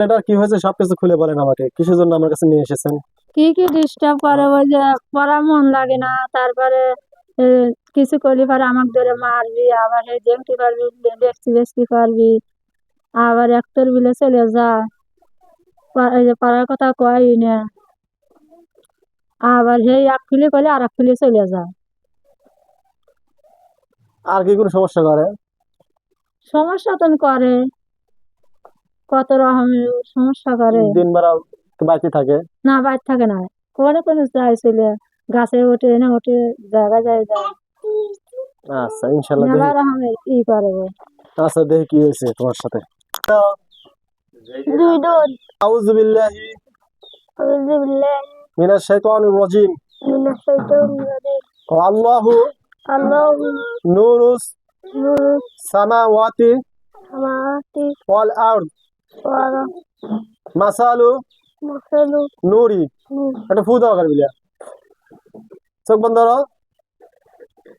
এটা কি হয়েছে সবকিছু খুলে বলেন আমাকে? কিসের জন্য আমার কাছে নিয়ে এসেছেন? কি কি ডিস্টার্ব করে? ওই যে পড়া মন লাগে না তারপরে কিছু করলে পরে আমাকে ধরে মারবি আবার এই দেখতে পারবি দেখছি দেখতে পারবি আবার একটার বিলে চলে যা। এই যে পাড়ার কথা কয়ই না। আবার সেই এক ফিলে করলে আর এক ফিলে চলে যা। আর কি কোনো সমস্যা করে? সমস্যা তো করে। কত রকমের সমস্যা করে। দিন বেলা বাড়িতে থাকে। না বাইর থাকে না। করে কোনো যায় চলে গাছে ওঠে না ওঠে জায়গা যায় যায়। আচ্ছা মেলা রকমের ই করে আচ্ছা দেখি কি হয়েছে তোমার সাথে। দুই আউযু বিল্লাহি। আউযু বিল্লাহি। মিনাশ শাইতানির রাজিম। মিনাশ শাইতানির রাজিম। আল্লাহু আল্লাহু নূরুস নূরু সামাওয়াতি সামাওয়াতি। ওয়াল আরদ। মাসালু মাসালু নূরি এটা ফু দেওয়া করবি চোখ বন্ধ করো।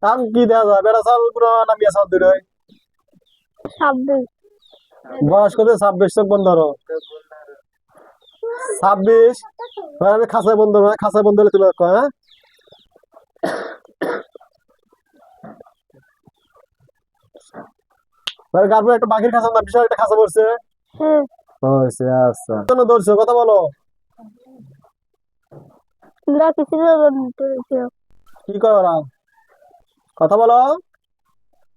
আম কি দেওয়া যায়। বেড়া চাল পুরো নামিয়ে চাল দূরে বয়স কত? ছাব্বিশ। চোখ বন্ধ করো। ছাব্বিশ। আমি খাঁচায় বন্ধ করব খাঁচায় বন্ধ হলে তুমি হ্যাঁ? একটা বাঘের খাঁচা না? বিশাল একটা খাঁচা পড়ছে। হ্যাঁ। হয়েছে আচ্ছা। কেন ধরছো? কথা বলো। তোমরা কিছু ধরেছ। কি করে? কথা বলো।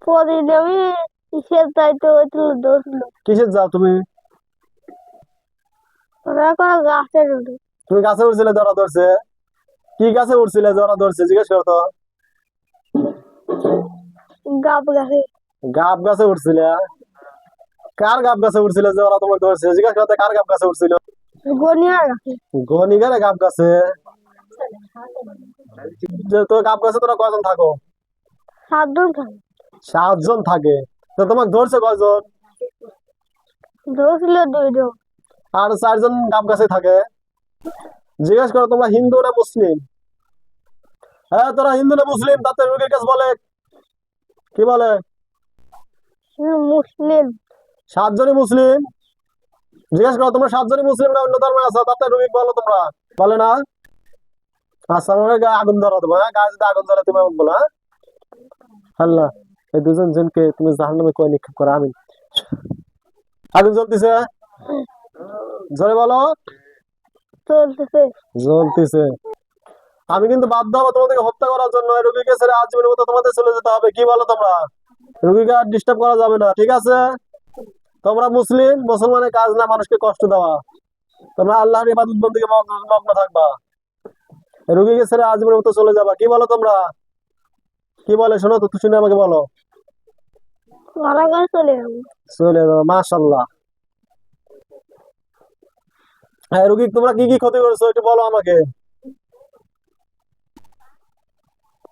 পরে আমি কিসের দায়িত্ব হয়েছিল ধরছিল কিসের যাও তুমি? ওরা কোনো গাছের উঠে তুমি গাছে উঠছিলে ধরা ধরছে। কি গাছে উঠছিলে ধরা ধরছে জিজ্ঞেস করো তো। গাব গাছে। গাব গাছে উঠছিলে কার গাব গাছে উঠছিলে? যে ওরা তোমাকে ধরছে জিজ্ঞেস করতে কার গাব গাছে উঠছিল? গনিয়া গাছে। গাব গাছে। যে তো গাব গাছে তোরা থাকো? সাতজন খাবে সাতজন থাকে। তো তোমাকে ধরছে ধরছিল দুইজন। আর চারজন গাব গাছে থাকে। জিজ্ঞেস করো তোমরা হিন্দু না মুসলিম? হ্যাঁ তোরা হিন্দু না মুসলিম? তাতে রোগীর কাছে বলে। কি বলে? মুসলিম। সাতজনই মুসলিম। জিজ্ঞেস করো তোমরা সাতজনই মুসলিম না অন্য ধর্মে আছো? তাতে রুগী বলো তোমরা। বলে না? আচ্ছা আমাকে গায়ে আগুন ধরো তোমার হ্যাঁ? গায়ে যদি আগুন ধরে তুমি আমাকে বলো হ্যাঁ? আল্লাহ এই দুজন জনকে তুমি জাহান নামে কয় নিক্ষেপ করো আমি আগুন জ্বলতেছে? জোরে বলো। জ্বলতেছে। আমি কিন্তু বাধ্য হব তোমাদেরকে হত্যা করার জন্য। রুগীকে ছেড়ে আজীবনের মতো তোমাদের চলে যেতে হবে। কি বলো তোমরা? রুগীকে আর ডিস্টার্ব করা যাবে না ঠিক আছে? তোমরা মুসলিম মুসলমানের কাজ না মানুষকে কষ্ট দেওয়া। তোমরা আল্লাহর ইবাদত বন্দীকে মগ্ন থাকবা। রুগীকে ছেড়ে আজীবনের মতো চলে যাবা। কি বলো তোমরা? কি বলে? শোনো তো শুনে আমাকে বলো। চলে যাব। মাশাল্লাহ হ্যাঁ রুগী তোমরা কি কি ক্ষতি করেছ একটু বলো আমাকে।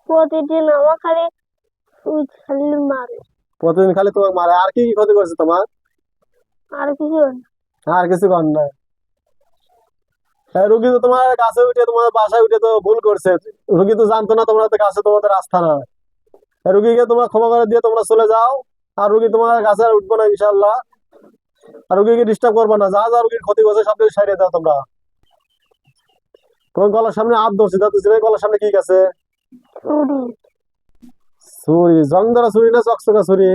প্রতিদিন আমার খালি মারে। প্রতিদিন খালি তোমাকে মারে। আর কি কি ক্ষতি করেছে তোমার? আর কিছু আর কিছু কর না। হ্যাঁ, রুগী তো তোমার কাছে উঠে তোমার বাসায় উঠে তো ভুল করছে। রুগী তো জানতো না তোমার কাছে তোমাদের রাস্তা না। হ্যাঁ, রুগীকে তোমরা ক্ষমা করে দিয়ে তোমরা চলে যাও। আর রুগী তোমার কাছে আর উঠবো না ইনশাল্লাহ আর রুগীকে ডিস্টার্ব করবে না। যা যা রুগীর ক্ষতি করছে সব কিছু সারিয়ে দাও তোমরা। তোমার গলার সামনে হাত ধরছি তা তুই গলার সামনে কি আছে চুরি ছুরি জং ধরা ছুরি না চকচকা ছুরি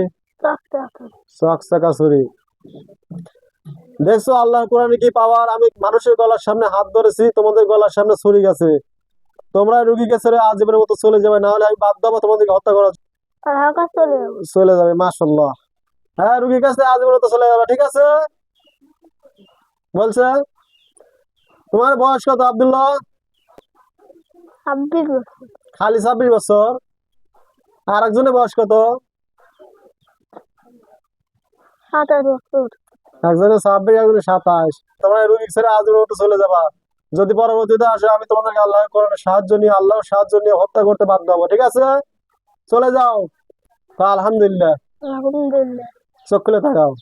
চকচকা ছুরি দেখছ আল্লাহ কোরআনে কি পাওয়ার? আমি মানুষের গলার সামনে হাত ধরেছি তোমাদের গলার সামনে ছুরি গেছে। তোমরা রুগীকে ছেড়ে আজীবনের মতো চলে যাবে না হলে আমি বাধ্য হব তোমাদেরকে হত্যা করা আর গাছ চলে যাবে। মাশাল্লাহ হ্যাঁ রুগীর কাছে আজীবনের মতো চলে যাবে ঠিক আছে? বলছে তোমার বয়স কত আব্দুল্লাহ? খালি ছাব্বিশ বছর। আর একজনের বয়স কত? সাতাশ বছর। একজনের ছাব্বিশ একজনের সাতাশ। তোমরা রুগী ছেড়ে মতো চলে যাবা। যদি পরবর্তীতে আসে আমি তোমাদেরকে আল্লাহ কোরআনের সাহায্য নিয়ে আল্লাহ সাহায্য নিয়ে হত্যা করতে বাধ্য হব ঠিক আছে? চলে যাও। আলহামদুলিল্লাহ। আলহামদুলিল্লাহ। চোখ খুলে থাকাও